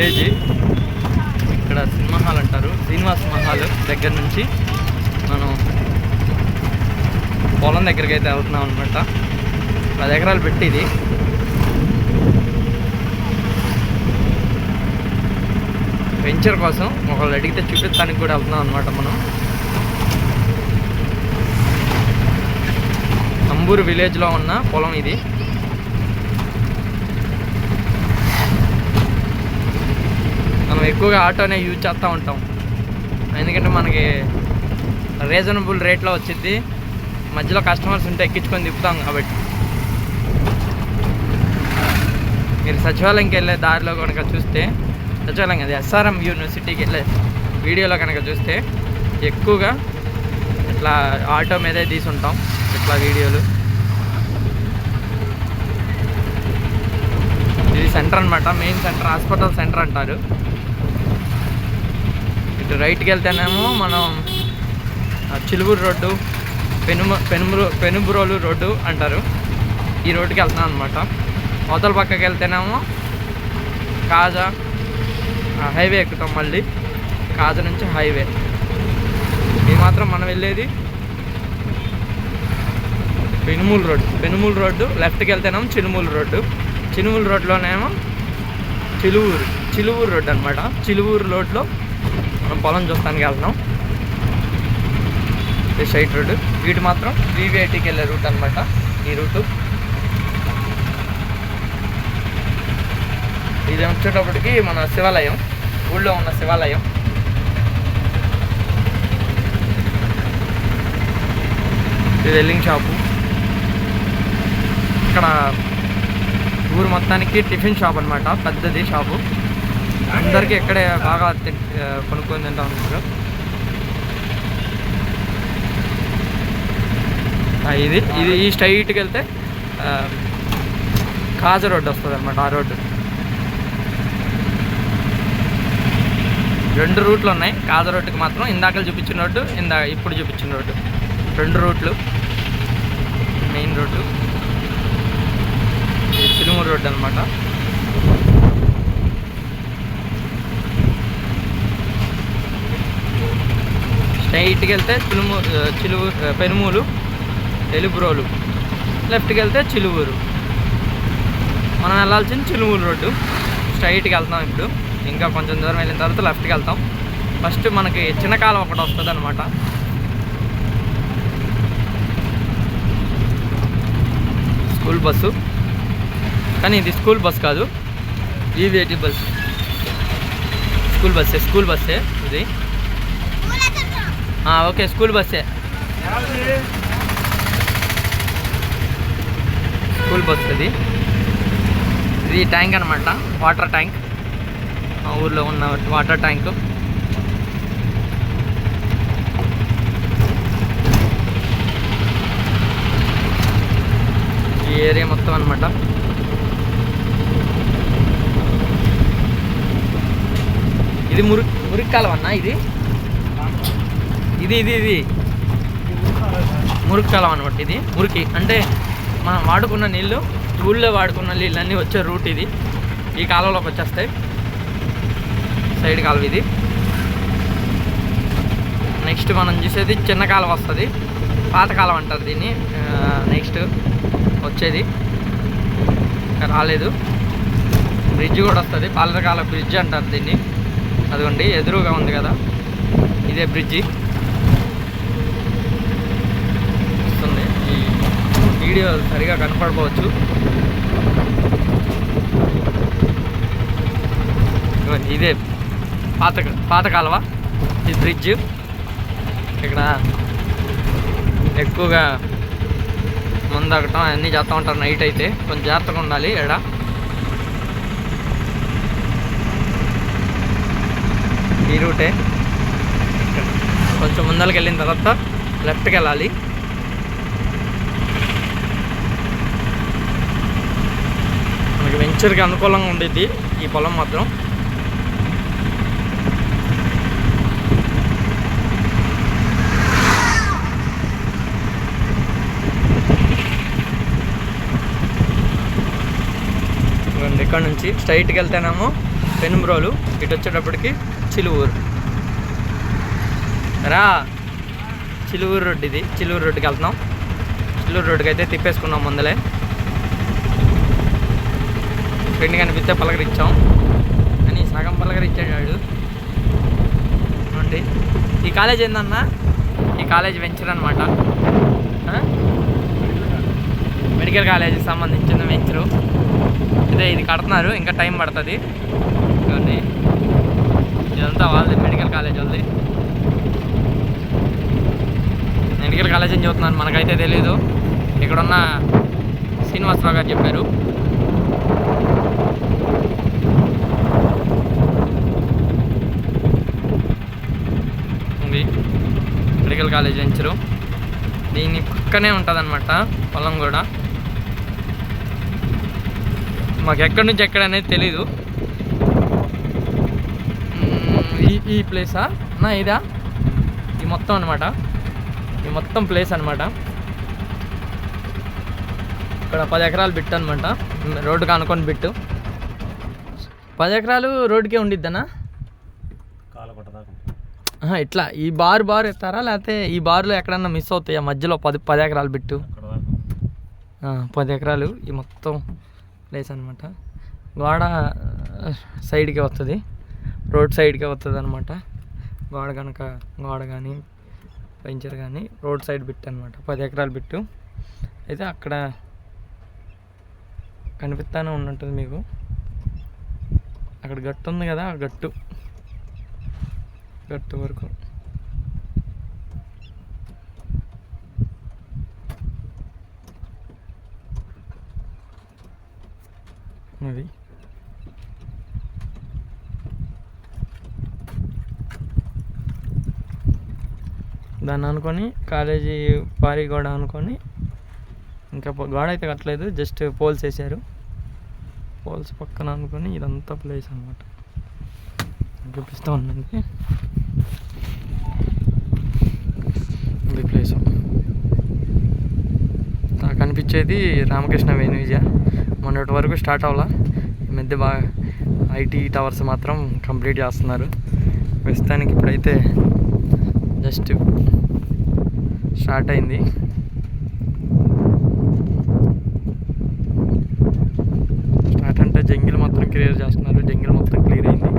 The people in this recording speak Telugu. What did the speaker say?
విలేజ్. ఇక్కడ సినిమా హాల్ అంటారు. శ్రీనివాస్ మహాల్ దగ్గర నుంచి మనం పొలం దగ్గరికి అయితే వెళ్తున్నాం అనమాట పది ఎకరాలు పెట్టి ఇది వెంచర్ కోసం ఒకళ్ళు అడిగితే చూపించడానికి కూడా వెళ్తున్నాం అనమాట మనం. అంబూరు విలేజ్లో ఉన్న పొలం ఇది. ఎక్కువగా ఆటోనే యూజ్ చేస్తూ ఉంటాం. ఎందుకంటే మనకి రీజనబుల్ రేట్లో వచ్చింది మధ్యలో కస్టమర్స్ ఉంటే ఎక్కించుకొని తిప్పుతాం కాబట్టి. మీరు సచివాలయంకి వెళ్ళే దారిలో కనుక చూస్తే సచివాలయం అది ఎస్ఆర్ఎం యూనివర్సిటీకి వెళ్ళే వీడియోలో కనుక చూస్తే ఎక్కువగా ఇట్లా ఆటో మీదే తీసుంటాం ఇట్లా వీడియోలు. ఇది సెంటర్ అనమాట మెయిన్ సెంటర్ హాస్పిటల్ సెంటర్ అంటారు. ఇటు రైట్కి వెళ్తేనేమో మనం చిలువూరు రోడ్డు పెనుమ పెనుమురు పెనుబురోలు రోడ్డు అంటారు. ఈ రోడ్డుకి వెళ్తున్నాం అనమాట అవతల పక్కకి వెళ్తేనేమో కాజా హైవే ఎక్కుతాం మళ్ళీ. కాజా నుంచి హైవే. ఇది మాత్రం మనం వెళ్ళేది పెనుమూలు రోడ్డు. పెనుమూలు రోడ్డు లెఫ్ట్కి వెళ్తేనేమో చినుమూలు రోడ్డు. చినుమూలు రోడ్లోనేమో చిలువూరు చిలువూరు రోడ్డు అనమాట చిలువూరు రోడ్లో మనం పొలం చూస్తానికి వెళ్తున్నాం. ఇది స్ట్రైట్ రోడ్డు. వీటి మాత్రం వివిఐటీకి వెళ్ళే రూట్ అనమాట ఈ రూటు. ఇది వచ్చేటప్పటికి మన శివాలయం. ఊళ్ళో ఉన్న శివాలయం. ఇది వెల్లింగ్ షాపు. ఇక్కడ ఊరు మొత్తానికి టిఫిన్ షాప్ అనమాట పెద్దది షాపు. అందరికీ ఇక్కడే బాగా కొనుక్కొని తింటా ఉన్నారు ఇది ఇది ఈ స్ట్రైట్కి వెళ్తే కాజ కాజా రోడ్డు వస్తుంది అనమాట ఆ రోడ్డు. రెండు రూట్లు ఉన్నాయి కాజా రోడ్డుకి మాత్రం. ఇందాక చూపించిన రోడ్డు ఇందా ఇప్పుడు చూపించిన రోడ్డు. రెండు రూట్లు. Main road. ఇది చిలుమూరు రోడ్డు అనమాట స్ట్రైట్కి వెళ్తే చిలుము చిలువు పెనుమూలు ఎలుపురోలు లెఫ్ట్కి వెళ్తే చిలువూరు. మనం వెళ్ళాల్సింది చిలువూరు రోడ్డు. స్ట్రైట్కి వెళ్తాం ఇప్పుడు. ఇంకా కొంచెం దూరం వెళ్ళిన తర్వాత లెఫ్ట్కి వెళ్తాం ఫస్ట్ మనకి చిన్న కాలం ఒకటి వస్తుంది అనమాట స్కూల్ బస్సు. కానీ ఇది స్కూల్ బస్ కాదు. EVIT bus? స్కూల్ బస్సే స్కూల్ బస్సే ఇది. ఓకే స్కూల్ బస్సే. స్కూల్ బస్ ఇది. ఇది ట్యాంక్ అనమాట వాటర్ ట్యాంక్. మా ఊర్లో ఉన్న వాటర్ ట్యాంక్. ఈ ఏరియా మొత్తం అనమాట ఇది మురి మురికి అన్న ఇది? ఇది ఇది ఇది. మురికి కాలం అనమాట ఇది. మురికి. అంటే మనం వాడుకున్న నీళ్ళు ఊళ్ళో వాడుకున్న నీళ్ళన్నీ వచ్చే రూట్ ఇది. ఈ కాలంలోకి వచ్చేస్తాయి. సైడ్ కాలువ ఇది. నెక్స్ట్ మనం చూసేది చిన్న కాలువ వస్తుంది. పాత కాలం అంటారు దీన్ని. నెక్స్ట్ వచ్చేది. రాలేదు. బ్రిడ్జ్ కూడా వస్తుంది. పాలరకాల బ్రిడ్జ్ అంటారు దీన్ని. అదిగోండి ఎదురుగా ఉంది కదా. ఇదే బ్రిడ్జి వస్తుంది ఈ వీడియో సరిగా కనపడపోవచ్చు. ఇదే పాత పాత కాలువ. ఈ బ్రిడ్జ్ ఇక్కడ ఎక్కువగా ముందగటం అన్నీ చేస్తూ ఉంటారు నైట్ అయితే. కొంచెం జాగ్రత్తగా ఉండాలి ఇక్కడ ఈ రూటే. కొంచెం ముందరికి వెళ్ళిన తర్వాత లెఫ్ట్కి వెళ్ళాలి నేచర్కి అనుకూలంగా ఉండేది ఈ పొలం మాత్రం. ఇక్కడ నుంచి స్ట్రైట్కి వెళ్తేనేమో పెనుమ్రోలు ఇటు వచ్చేటప్పటికి చిలువూరు. రా చిలువూరు రోడ్డు ఇది చిలువూరు రోడ్డుకి వెళ్తున్నాం. చిలువూరు రోడ్డుకి అయితే తిప్పేసుకున్నాం ముందలే. ఫ్రెండ్ కనిపిస్తే పలకరించాం. కానీ సగం పలకరించాడు వాడు. చూడండి ఈ కాలేజ్ ఏందన్నా? ఈ కాలేజ్ వెంచర్ అనమాట మెడికల్ కాలేజీకి సంబంధించిన వెంచరు. ఇదే ఇది కడుతున్నారు ఇంకా టైం పడుతుంది. చూడండి ఇదంతా వాళ్ళది మెడికల్ కాలేజ్ వాళ్ళది. మెడికల్ కాలేజ్ అని చూస్తున్నాను మనకైతే తెలీదు. ఇక్కడున్న శ్రీనివాసరావు గారు చెప్పారు ఉంది మెడికల్ కాలేజ్ వెంచరు దీని పక్కనే ఉంటుందన్నమాట పొలం కూడా మాకు ఎక్కడి నుంచి ఎక్కడ అనేది తెలీదు. ఈ ఈ ప్లేసా? నా ఇదా? ఈ మొత్తం అనమాట ఈ మొత్తం ప్లేస్ అనమాట ఇక్కడ పది ఎకరాలు బిట్ అనమాట రోడ్డుకు అనుకొని బిట్టు. పది ఎకరాలు రోడ్డుకే ఉండిద్దనా? ఇట్లా ఈ బార్ బార్ ఎత్తారా లేకపోతే ఈ బార్లో ఎక్కడన్నా మిస్ అవుతాయా? మధ్యలో పది పది ఎకరాలు బిట్టు పది ఎకరాలు ఈ మొత్తం ప్లేస్ అనమాట గోడ సైడ్కే వస్తుంది రోడ్ సైడ్కే వస్తుంది అనమాట గోడ కనుక గోడ కానీ వెంచర్ కానీ రోడ్ సైడ్ బిట్ అనమాట పది ఎకరాలు బిట్టు అయితే అక్కడ కనిపిస్తానే ఉన్నట్టుంది మీకు. అక్కడ గట్టు ఉంది కదా ఆ గట్టు. గట్టు వరకు. అది. దాన్ని అనుకొని కాలేజీ పారి గోడ అనుకొని ఇంకా గోడ అయితే కట్టలేదు జస్ట్ పోల్స్ వేసారు. పోల్స్ పక్కన అనుకొని ఇదంతా ప్లేస్ అనమాట చూపిస్తూ ఉండండి ఇది ప్లేస్ నాకు కనిపించేది రామకృష్ణ వేణువిజయ మొన్నటి వరకు స్టార్ట్ అవ్వాల? ఈ మధ్య బాగా ఐటీ టవర్స్ మాత్రం కంప్లీట్ చేస్తున్నారు. ప్రస్తుతానికి ఇప్పుడైతే జస్ట్ స్టార్ట్ అయింది. స్టార్ట్ అంటే జంగిల్ మొత్తం క్లియర్ చేస్తున్నారు. జంగిల్ మొత్తం క్లియర్ అయింది.